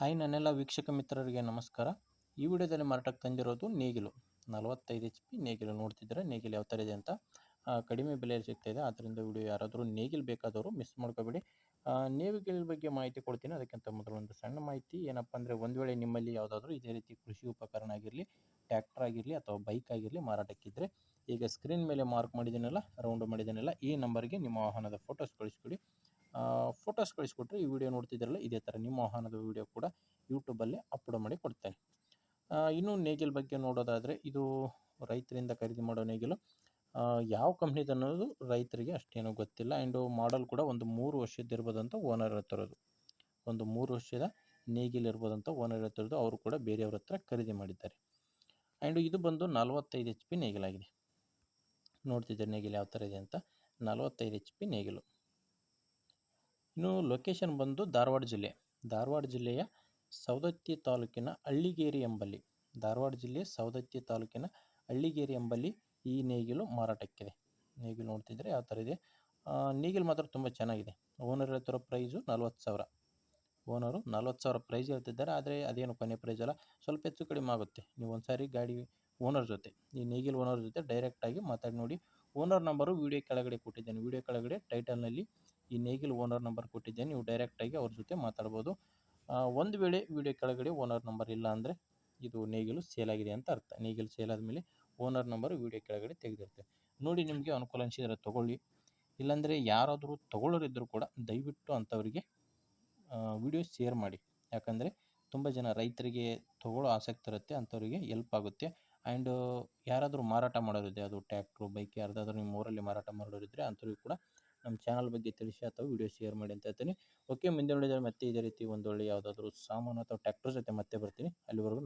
Hi ನನ್ನೆಲ್ಲ ವೀಕ್ಷಕ ಮಿತ್ರರಿಗೆ ನಮಸ್ಕಾರ. ಈ ವಿಡಿಯೋದಲ್ಲಿ ಮಾರಾಟಕ್ಕೆ ತಂದಿರೋದು ನೇಗಿಲು. ನಲವತ್ತೈದು ಎಚ್ ಪಿ ನೇಗಿಲು ನೋಡ್ತಿದ್ರೆ ನೇಗಿಲು ಯಾವ ಥರ ಇದೆ ಅಂತ? ಕಡಿಮೆ ಬೆಲೆಯಲ್ಲಿ ಸಿಗ್ತಾ ಇದೆ. ಆದ್ದರಿಂದ ವಿಡಿಯೋ ಯಾರಾದರೂ ನೇಗಿಲು ಬೇಕಾದವರು ಮಿಸ್ ಮಾಡ್ಕೋಬೇಡಿ. ನೇಗಿಲ್ ಬಗ್ಗೆ ಮಾಹಿತಿ ಕೊಡ್ತೀನಿ. ಅದಕ್ಕಿಂತ ಮೊದಲು ಒಂದು ಸಣ್ಣ ಮಾಹಿತಿ. ಏನಪ್ಪ ಅಂದರೆ ಒಂದು ವೇಳೆ ನಿಮ್ಮಲ್ಲಿ ಯಾವುದಾದ್ರೂ ಇದೇ ರೀತಿ ಕೃಷಿ ಉಪಕರಣ ಆಗಿರಲಿ ಟ್ಯಾಕ್ಟರ್ ಆಗಿರಲಿ ಅಥವಾ ಬೈಕ್ ಆಗಿರಲಿ ಮಾರಾಟಕ್ಕಿದ್ದರೆ ಈಗ ಸ್ಕ್ರೀನ್ ಮೇಲೆ ಮಾರ್ಕ್ ಮಾಡಿದ್ದೀನಲ್ಲ ರೌಂಡ್ ಮಾಡಿದ್ದೀನಲ್ಲ, ಈ ನಂಬರ್ಗೆ ನಿಮ್ಮ ವಾಹನದ ಫೋಟೋಸ್ ಕಳಿಸ್ಕೊಡಿ. ಫೋಟೋಸ್ ಕಳಿಸ್ಕೊಟ್ರೆ ಈ ವಿಡಿಯೋ ನೋಡ್ತಿದ್ದೀರಲ್ಲ, ಇದೇ ಥರ ನಿಮ್ಮ ವಾಹನದ ವಿಡಿಯೋ ಕೂಡ ಯೂಟ್ಯೂಬಲ್ಲೇ ಅಪ್ಲೋಡ್ ಮಾಡಿ ಕೊಡ್ತೇನೆ. ಇನ್ನೂ ನೇಗಿಲ್ ಬಗ್ಗೆ ನೋಡೋದಾದರೆ ಇದು ರೈತರಿಂದ ಖರೀದಿ ಮಾಡೋ ನೇಗಿಲು. ಯಾವ ಕಂಪ್ನಿದು ಅನ್ನೋದು ರೈತರಿಗೆ ಅಷ್ಟೇನೂ ಗೊತ್ತಿಲ್ಲ. ಆ್ಯಂಡು ಮಾಡಲ್ ಕೂಡ ಒಂದು ಮೂರು ವರ್ಷದ್ದು ಇರ್ಬೋದಂತ ಓನರ್ ಹತ್ತಿರೋದು ಒಂದು ಮೂರು ವರ್ಷದ ನೇಗಿಲ್ ಇರ್ಬೋದಂತ ಓನರ್ ಹತ್ತಿರೋದು ಅವರು ಕೂಡ ಬೇರೆಯವ್ರ ಹತ್ರ ಖರೀದಿ ಮಾಡಿದ್ದಾರೆ. ಆ್ಯಂಡ್ ಇದು ಬಂದು ನಲವತ್ತೈದು ಎಚ್ ಪಿ ನೇಗಿಲಾಗಿದೆ. ನೋಡ್ತಿದ್ದಾರೆ ನೇಗಿಲು ಯಾವ ಥರ ಇದೆ ಅಂತ? ನಲವತ್ತೈದು ಎಚ್ ಪಿ ನೇಗಿಲು. ಇನ್ನು ಲೊಕೇಶನ್ ಬಂದು ಧಾರವಾಡ ಜಿಲ್ಲೆ. ಧಾರವಾಡ ಜಿಲ್ಲೆಯ ಸವದತ್ತಿ ತಾಲೂಕಿನ ಹಳ್ಳಿಗೇರಿ ಎಂಬಲ್ಲಿ. ಧಾರವಾಡ ಜಿಲ್ಲೆಯ ಸವದತ್ತಿ ತಾಲೂಕಿನ ಹಳ್ಳಿಗೇರಿ ಎಂಬಲ್ಲಿ ಈ ನೇಗಿಲು ಮಾರಾಟಕ್ಕಿದೆ. ನೇಗಿಲು ನೋಡ್ತಿದ್ರೆ ಯಾವ ಥರ ಇದೆ? ನೇಗಿಲು ಮಾತ್ರ ತುಂಬ ಚೆನ್ನಾಗಿದೆ. ಓನರ್ ಹೇಳ್ತಿರೋ ಪ್ರೈಸು ನಲ್ವತ್ತು ಸಾವಿರ. ಓನರು ನಲ್ವತ್ತು ಸಾವಿರ ಪ್ರೈಸ್ ಹೇಳ್ತಿದ್ದಾರೆ, ಆದರೆ ಅದೇನು ಕೊನೆ ಪ್ರೈಸ್ ಅಲ್ಲ. ಸ್ವಲ್ಪ ಹೆಚ್ಚು ಕಡಿಮೆ ಆಗುತ್ತೆ. ನೀವು ಒಂದು ಸಾರಿ ಗಾಡಿ ಓನರ್ ಜೊತೆ, ಈ ನೇಗಿಲು ಓನರ್ ಜೊತೆ ಡೈರೆಕ್ಟಾಗಿ ಮಾತಾಡಿ ನೋಡಿ. ಓನರ್ ನಂಬರು ವೀಡಿಯೋ ಕೆಳಗಡೆ ಕೊಟ್ಟಿದ್ದೇನೆ. ವೀಡಿಯೋ ಕೆಳಗಡೆ ಟೈಟಲ್ನಲ್ಲಿ ಈ ನೇಗಿಲ್ ಓನರ್ ನಂಬರ್ ಕೊಟ್ಟಿದ್ದೇನೆ ನೀವು ಡೈರೆಕ್ಟಾಗಿ ಅವ್ರ ಜೊತೆ ಮಾತಾಡ್ಬೋದು. ಒಂದು ವೇಳೆ ವಿಡಿಯೋ ಕೆಳಗಡೆ ಓನರ್ ನಂಬರ್ ಇಲ್ಲ ಅಂದರೆ ಇದು ನೇಗಿಲು ಸೇಲ್ ಆಗಿದೆ ಅಂತ ಅರ್ಥ. ನೇಗಿಲು ಸೇಲ್ ಆದಮೇಲೆ ಓನರ್ ನಂಬರ್ ವಿಡಿಯೋ ಕೆಳಗಡೆ ತೆಗೆದಿರ್ತೇವೆ ನೋಡಿ ನಿಮಗೆ ಅನುಕೂಲ ಅನಿಸಿದರೆ ತೊಗೊಳ್ಳಿ. ಇಲ್ಲಾಂದರೆ ಯಾರಾದರೂ ತೊಗೊಳ್ಳೋರಿದ್ದರೂ ಕೂಡ ದಯವಿಟ್ಟು ಅಂಥವರಿಗೆ ವಿಡಿಯೋ ಶೇರ್ ಮಾಡಿ. ಯಾಕಂದರೆ ತುಂಬ ಜನ ರೈತರಿಗೆ ತೊಗೊಳ್ಳೋ ಆಸಕ್ತಿ ಇರುತ್ತೆ ಅಂಥವರಿಗೆ ಎಲ್ಪ್ ಆಗುತ್ತೆ. ಆ್ಯಂಡ್ ಯಾರಾದರೂ ಮಾರಾಟ ಮಾಡೋರಿದೆ ಅದು ಟ್ಯಾಕ್ಟ್ರು ಬೈಕ್ ಯಾರ್ದಾದ್ರೂ ನಿಮ್ಮ ಊರಲ್ಲಿ ಮಾರಾಟ ಮಾಡೋರಿದ್ದರೆ ಅಂಥವ್ರಿಗೆ ಕೂಡ ನಮ್ಮ ಚಾನಲ್ ಬಗ್ಗೆ ತಿಳಿಸಿ ಅಥವಾ ವೀಡಿಯೋ ಶೇರ್ ಮಾಡಿ ಅಂತ ಹೇಳ್ತೀನಿ. ಓಕೆ ಮುಂದೆ ನೋಡಿದರೆ ಮತ್ತೆ ಇದೇ ರೀತಿ ಒಂದು ಒಳ್ಳೆ ಯಾವುದಾದ್ರೂ ಸಾಮಾನು ಅಥವಾ ಟ್ಯಾಕ್ಟರ್ ಜೊತೆ ಮತ್ತೆ ಬರ್ತೀನಿ. ಅಲ್ಲಿವರೆಗೂ